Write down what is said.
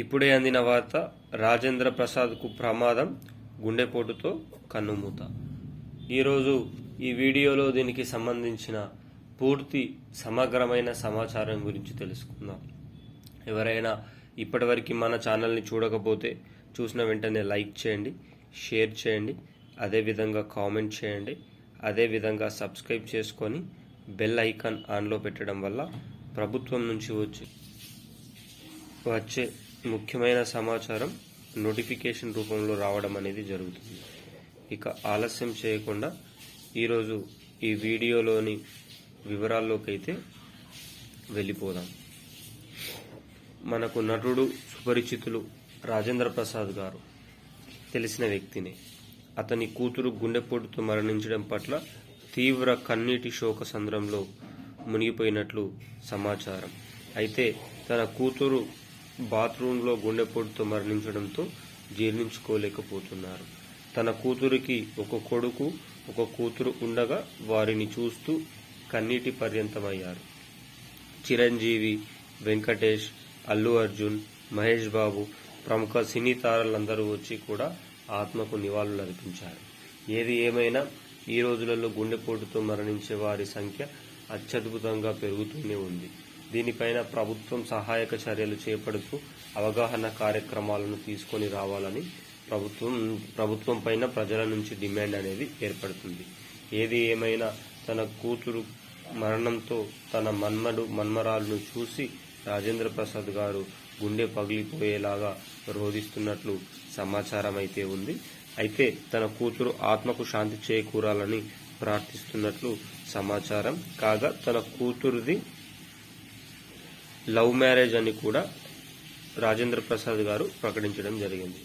ఇప్పుడే అందిన వార్త రాజేంద్ర ప్రసాద్కు ప్రమాదం గుండెపోటుతో కన్నుమూత. ఈరోజు ఈ వీడియోలో దీనికి సంబంధించిన పూర్తి సమగ్రమైన సమాచారం గురించి తెలుసుకుందాం. ఎవరైనా ఇప్పటివరకు మన ఛానల్ని చూడకపోతే చూసిన వెంటనే లైక్ చేయండి షేర్ చేయండి అదేవిధంగా కామెంట్ చేయండి అదేవిధంగా సబ్స్క్రైబ్ చేసుకొని బెల్ ఐకాన్ ఆన్లో పెట్టడం వల్ల ప్రభుత్వం నుంచి వచ్చి వచ్చే ముఖ్యమైన సమాచారం నోటిఫికేషన్ రూపంలో రావడం అనేది జరుగుతుంది. ఇక ఆలస్యం చేయకుండా ఈరోజు ఈ వీడియోలోని వివరాల్లోకి అయితే వెళ్ళిపోదాం. మనకు నటుడు సుపరిచితులు రాజేంద్ర ప్రసాద్ గారు తెలిసిన వ్యక్తిని. అతని కూతురు గుండెపోటుతో మరణించడం పట్ల తీవ్ర కన్నీటి శోక సంద్రంలో మునిగిపోయినట్లు సమాచారం. అయితే తన కూతురు బాత్రూంలో గుండెపోటుతో మరణించడంతో జీర్ణించుకోలేకపోతున్నారు. తన కూతురికి ఒక కొడుకు ఒక కూతురు ఉండగా వారిని చూస్తూ కన్నీటి పర్యంతమయ్యారు చిరంజీవి వెంకటేష్ అల్లు అర్జున్ మహేష్ బాబు ప్రముఖ సినీ తారలందరూ వచ్చి కూడా ఆత్మకు నివాళులు అర్పించారు. ఏది ఏమైనా ఈ రోజులలో గుండెపోటుతో మరణించే వారి సంఖ్య అత్యద్భుతంగా పెరుగుతూనే ఉంది. దీనిపైన ప్రభుత్వం సహాయక చర్యలు చేపడుతూ అవగాహన కార్యక్రమాలను తీసుకొని రావాలని ప్రభుత్వం ప్రభుత్వం పైన ప్రజల నుంచి డిమాండ్ అనేది ఏర్పడుతుంది. ఏది ఏమైనా తన కూతురు మరణంతో తన మన్మడు మన్మరాలను చూసి రాజేంద్ర ప్రసాద్ గారు గుండె పగిలిపోయేలాగా రోధిస్తున్నట్లు సమాచారం అయితే ఉంది. అయితే తన కూతురు ఆత్మకు శాంతి చేకూరాలని ప్రార్థిస్తున్నట్లు సమాచారం. కాగా తన కూతురుది లవ్ మ్యారేజ్ అని కూడా రాజేంద్ర ప్రసాద్ గారు ప్రకటించడం జరిగింది.